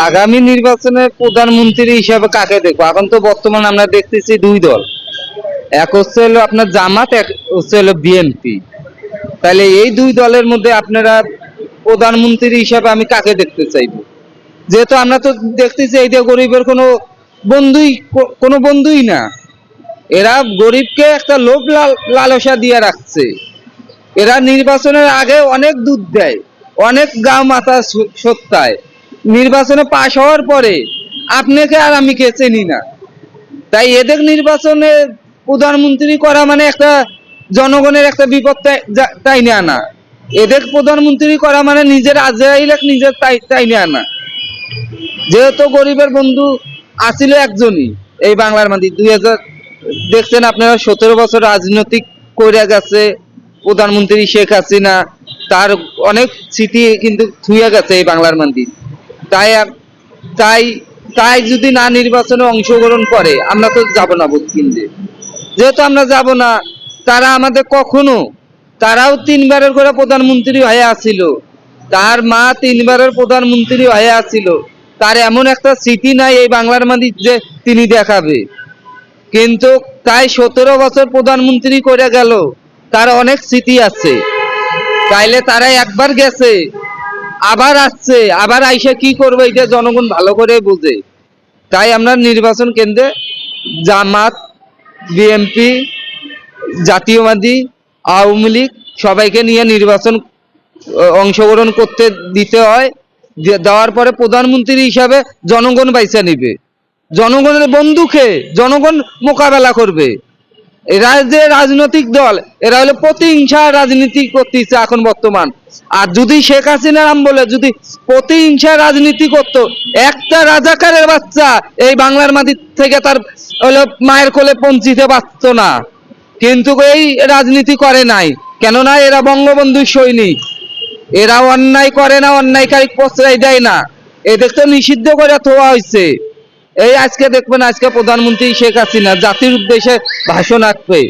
আগামী নির্বাচনে প্রধানমন্ত্রী হিসাবে কাকে দেখব? এখন তো বর্তমান আমরা দেখতেছি দুই দল। এক হচ্ছে হলো আপনার জামাত, এক হচ্ছে হলো বিএনপি। তাহলে এই দুই দলের মধ্যে আপনারা প্রধানমন্ত্রী হিসাবে আমি কাকে দেখতে চাইব? যেহেতু আমরা তো দেখতেছি এই যে গরিবের কোনো বন্ধুই কোনো বন্ধুই না। এরা গরিবকে একটা লোভ লাল- লালসা দিয়ে রাখছে। এরা নির্বাচনের আগে অনেক দুধ দেয়, অনেক গা মাথা সো- সত্তায়। নির্বাচনে পাশ হওয়ার পরে আপনাকে আর আমি কে চিনি না। তাই এদের নির্বাচনে প্রধানমন্ত্রী করা মানে একটা জনগণের একটা বিপদ তাই- যা- তাইনে আনা। এদের প্রধানমন্ত্রী করা মানে নিজের আজরাইল এক নিজের তাই- তাইনে আনা। যেহেতু গরিবের বন্ধু আসিল একজনই এই বাংলার মাটি। দুই হাজার দেখছেন আপনারা, সতেরো বছর রাজনৈতিক করে গেছে প্রধানমন্ত্রী শেখ হাসিনা। তার অনেক স্মৃতি কিন্তু থুয়ে গেছে এই বাংলার মাটি। তাই তাই তাই যদি না নির্বাচনে অংশগ্রহণ করে, আমরা তো যাব না ভোট কিনতে যেহেতু আমরা যাব না, তারা আমাদের কখনো তারাও তিনবারের করে প্রধানমন্ত্রী হয়ে আসিল। তার মা তিনবারের প্রধানমন্ত্রী হয়ে আসিল। তার এমন একটা স্মৃতি নাই এই বাংলার মাটি যে তিনি দেখাবে। কিন্তু তাই সতেরো বছর প্রধানমন্ত্রী করে গেল। তার অনেক স্মৃতি আছে। তাইলে তারা একবার গেছে। আবার আসছে, আবার আইসা কি করবে এটা জনগণ ভালো করে বুঝে। তাই আমরা নির্বাচন কেন্দ্রে জামাত, বিএনপি, জাতীয়বাদী, আওয়ামী লীগ সবাইকে নিয়ে নির্বাচন অংশগ্রহণ করতে দিতে হয়। দেওয়ার পরে প্রধানমন্ত্রী হিসাবে জনগণ বাইসা নিবে। জনগণের বন্ধুকে জনগণ মোকাবেলা করবে। এরা যে রাজনৈতিক দল, এরা হলো প্রতিহিংসা রাজনীতি করতেছে এখন বর্তমান। আর যদি শেখ হাসিনার আমলে যদি প্রতিহিংসা রাজনীতি করত, একটা রাজাকারের বাচ্চা এই বাংলার মাটি থেকে তার হলো মায়ের কোলে পৌঁছিতে পারত না। কিন্তু এই রাজনীতি করে নাই, কেননা এরা বঙ্গবন্ধুর সৈনিক। এরা অন্যায় করে না অন্যায়কারী প্রশ্রয় দেয় না। এদের তো নিষিদ্ধ করে থোয়া হয়েছে এই আজকে দেখবেন আজকে প্রধানমন্ত্রী শেখ হাসিনা জাতির উদ্দেশ্যে ভাষণ রাখবে